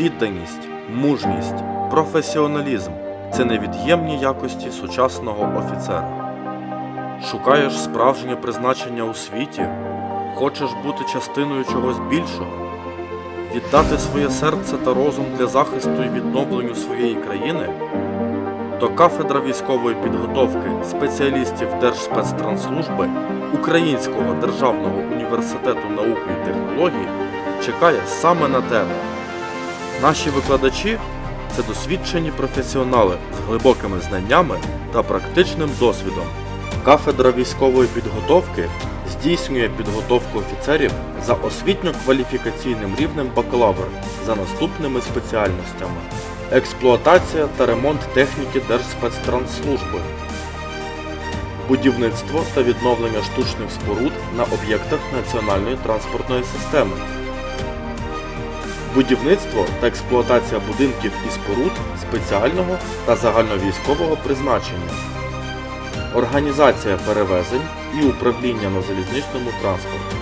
Відданість, мужність, професіоналізм це невід'ємні якості сучасного офіцера. Шукаєш справжнє призначення у світі, хочеш бути частиною чогось більшого, віддати своє серце та розум для захисту і відновленню своєї країни, то кафедра військової підготовки спеціалістів Держспецтранслужби Українського державного університету науки і технологій чекає саме на тебе. Наші викладачі це досвідчені професіонали з глибокими знаннями та практичним досвідом. Кафедра військової підготовки здійснює підготовку офіцерів за освітньо-кваліфікаційним рівнем бакалавр за наступними спеціальностями: експлуатація та ремонт техніки Держспецтранслужби, будівництво та відновлення штучних споруд на об'єктах національної транспортної системи будівництво та експлуатація будинків і споруд спеціального та загальновійськового призначення, організація перевезень і управління на залізничному транспорті,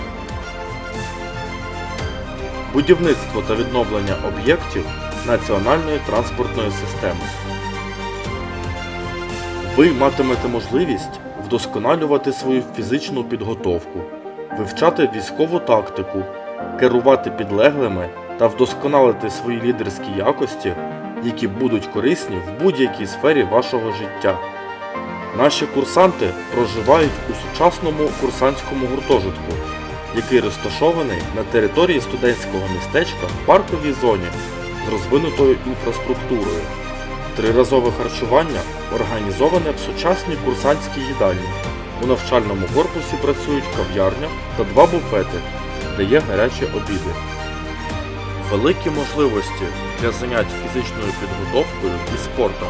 будівництво та відновлення об'єктів національної транспортної системи. Ви матимете можливість вдосконалювати свою фізичну підготовку, вивчати військову тактику, керувати підлеглими та вдосконалити свої лідерські якості, які будуть корисні в будь-якій сфері вашого життя. Наші курсанти проживають у сучасному курсантському гуртожитку, який розташований на території студентського містечка в парковій зоні з розвинутою інфраструктурою. Триразове харчування організоване в сучасній курсантській їдальні. У навчальному корпусі працюють кав'ярня та два буфети, де є гарячі обіди. Великі можливості для занять фізичною підготовкою і спортом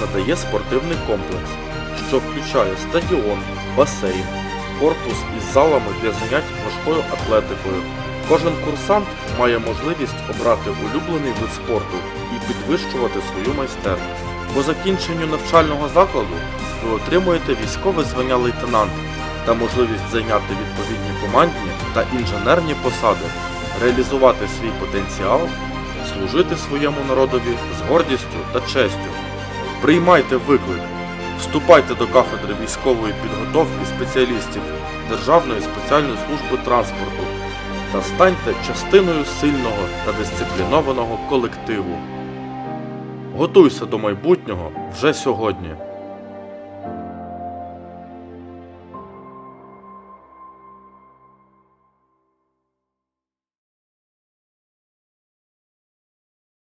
надає спортивний комплекс, що включає стадіон, басейн, корпус із залами для занять важкою атлетикою. Кожен курсант має можливість обрати улюблений вид спорту і підвищувати свою майстерність. По закінченню навчального закладу ви отримуєте військове звання лейтенант та можливість зайняти відповідні командні та інженерні посади, реалізувати свій потенціал, служити своєму народові з гордістю та честю. Приймайте виклик, вступайте до кафедри військової підготовки спеціалістів Державної спеціальної служби транспорту та станьте частиною сильного та дисциплінованого колективу. Готуйся до майбутнього вже сьогодні.